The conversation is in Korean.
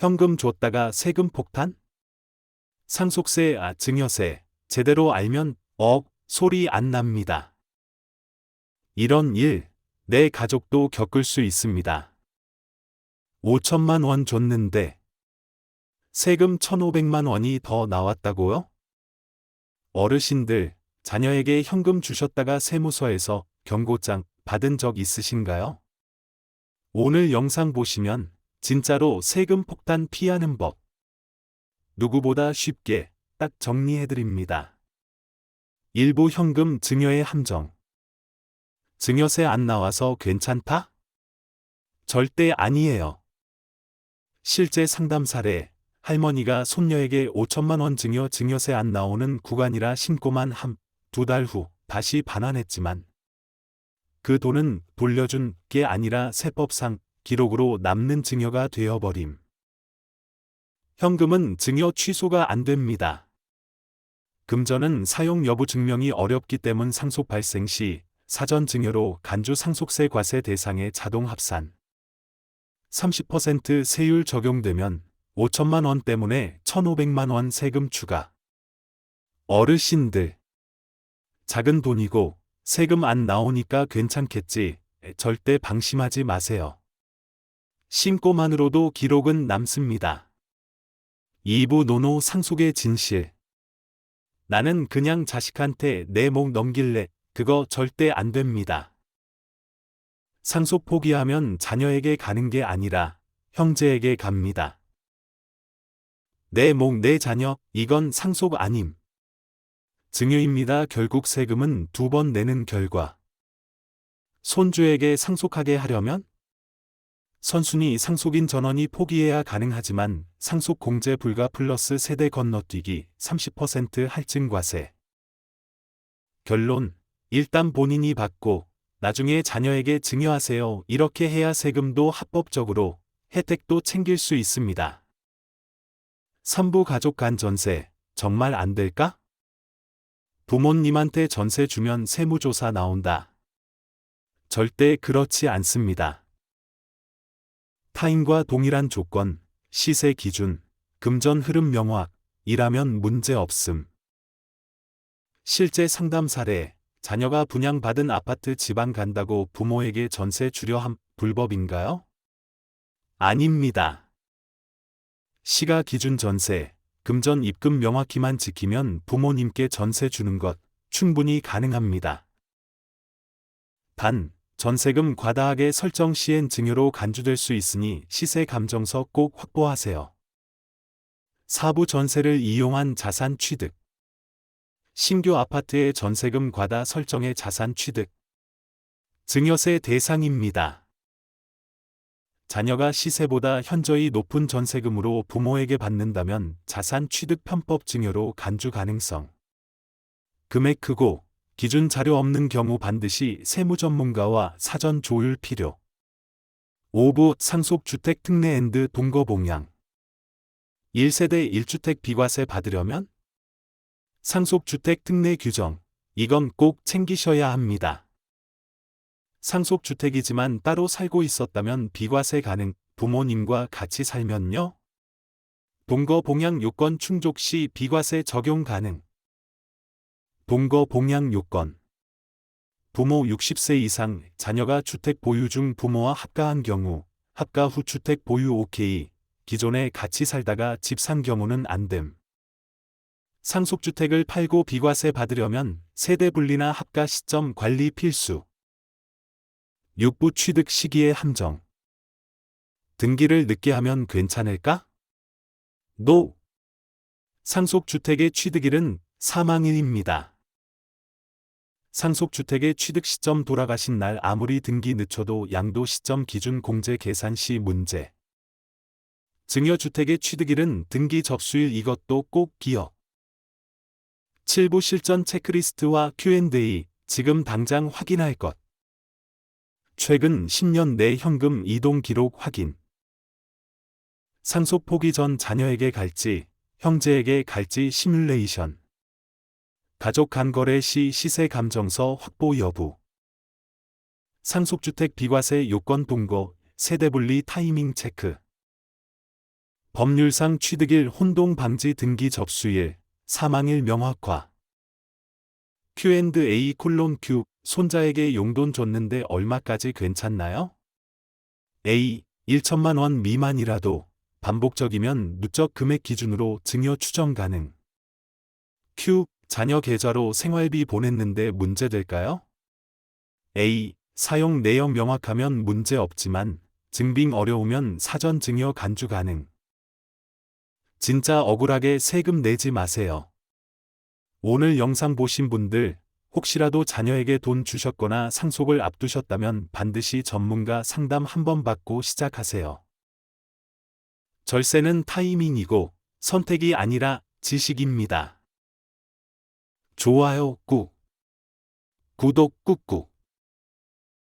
현금 줬다가 세금 폭탄? 상속세, 아, 증여세, 제대로 알면, 억, 소리 안 납니다. 이런 일, 내 가족도 겪을 수 있습니다. 5천만 원 줬는데, 세금 1,500만 원이 더 나왔다고요? 어르신들, 자녀에게 현금 주셨다가 세무서에서 경고장 받은 적 있으신가요? 오늘 영상 보시면 진짜로 세금 폭탄 피하는 법. 누구보다 쉽게 딱 정리해드립니다. 일부 현금 증여의 함정. 증여세 안 나와서 괜찮다? 절대 아니에요. 실제 상담 사례, 할머니가 손녀에게 5천만 원 증여 증여세 안 나오는 구간이라 신고만 함, 두 달 후 다시 반환했지만 그 돈은 돌려준 게 아니라 세법상 기록으로 남는 증여가 되어버림. 현금은 증여 취소가 안 됩니다. 금전은 사용 여부 증명이 어렵기 때문 상속 발생 시 사전 증여로 간주 상속세 과세 대상에 자동 합산. 30% 세율 적용되면 5천만 원 때문에 1,500만 원 세금 추가. 어르신들. 작은 돈이고 세금 안 나오니까 괜찮겠지. 절대 방심하지 마세요. 신고만으로도 기록은 남습니다. 2부 노노 상속의 진실. 나는 그냥 자식한테 내 목 넘길래 그거 절대 안 됩니다. 상속 포기하면 자녀에게 가는 게 아니라 형제에게 갑니다. 내 목 내 자녀 이건 상속 아님. 증여입니다. 결국 세금은 두 번 내는 결과. 손주에게 상속하게 하려면 선순위 상속인 전원이 포기해야 가능하지만 상속 공제 불가 플러스 세대 건너뛰기 30% 할증 과세. 결론 일단 본인이 받고 나중에 자녀에게 증여하세요. 이렇게 해야 세금도 합법적으로 혜택도 챙길 수 있습니다. 3부 가족 간 전세 정말 안 될까? 부모님한테 전세 주면 세무조사 나온다. 절대 그렇지 않습니다. 타인과 동일한 조건, 시세 기준, 금전 흐름 명확, 이라면 문제 없음. 실제 상담 사례, 자녀가 분양받은 아파트 지방 간다고 부모에게 전세 주려 함 불법인가요? 아닙니다. 시가 기준 전세, 금전 입금 명확히만 지키면 부모님께 전세 주는 것 충분히 가능합니다. 단, 전세금 과다하게 설정 시엔 증여로 간주될 수 있으니 시세 감정서 꼭 확보하세요. 사부 전세를 이용한 자산 취득. 신규 아파트의 전세금 과다 설정의 자산 취득. 증여세 대상입니다. 자녀가 시세보다 현저히 높은 전세금으로 부모에게 받는다면 자산 취득 편법 증여로 간주 가능성. 금액 크고 기준 자료 없는 경우 반드시 세무 전문가와 사전 조율 필요. 5부 상속 주택 특례 앤드 동거 봉양 1세대 1주택 비과세 받으려면 상속 주택 특례 규정 이건 꼭 챙기셔야 합니다. 상속 주택이지만 따로 살고 있었다면 비과세 가능, 부모님과 같이 살면요? 동거 봉양 요건 충족 시 비과세 적용 가능. 동거 봉양 요건. 부모 60세 이상, 자녀가 주택 보유 중 부모와 합가한 경우, 합가 후 주택 보유 OK, 기존에 같이 살다가 집 산 경우는 안 됨. 상속주택을 팔고 비과세 받으려면 세대 분리나 합가 시점 관리 필수. 육부 취득 시기의 함정. 등기를 늦게 하면 괜찮을까? 노. 상속주택의 취득일은 사망일입니다. 상속주택의 취득 시점 돌아가신 날 아무리 등기 늦춰도 양도 시점 기준 공제 계산 시 문제. 증여주택의 취득일은 등기 접수일 이것도 꼭 기억. 7부 실전 체크리스트와 Q&A 지금 당장 확인할 것. 최근 10년 내 현금 이동 기록 확인. 상속 포기 전 자녀에게 갈지, 형제에게 갈지 시뮬레이션. 가족 간거래 시 시세 감정서 확보 여부. 상속주택 비과세 요건 동거, 세대 분리 타이밍 체크. 법률상 취득일 혼동 방지 등기 접수일, 사망일 명확화. Q&A 콜론 Q, 손자에게 용돈 줬는데 얼마까지 괜찮나요? A. 1천만 원 미만이라도 반복적이면 누적 금액 기준으로 증여 추정 가능. Q. 자녀 계좌로 생활비 보냈는데 문제될까요? A. 사용 내역 명확하면 문제 없지만 증빙 어려우면 사전 증여 간주 가능. 진짜 억울하게 세금 내지 마세요. 오늘 영상 보신 분들 혹시라도 자녀에게 돈 주셨거나 상속을 앞두셨다면 반드시 전문가 상담 한번 받고 시작하세요. 절세는 타이밍이고 선택이 아니라 지식입니다. 좋아요 꾹. 구독 꾹꾹.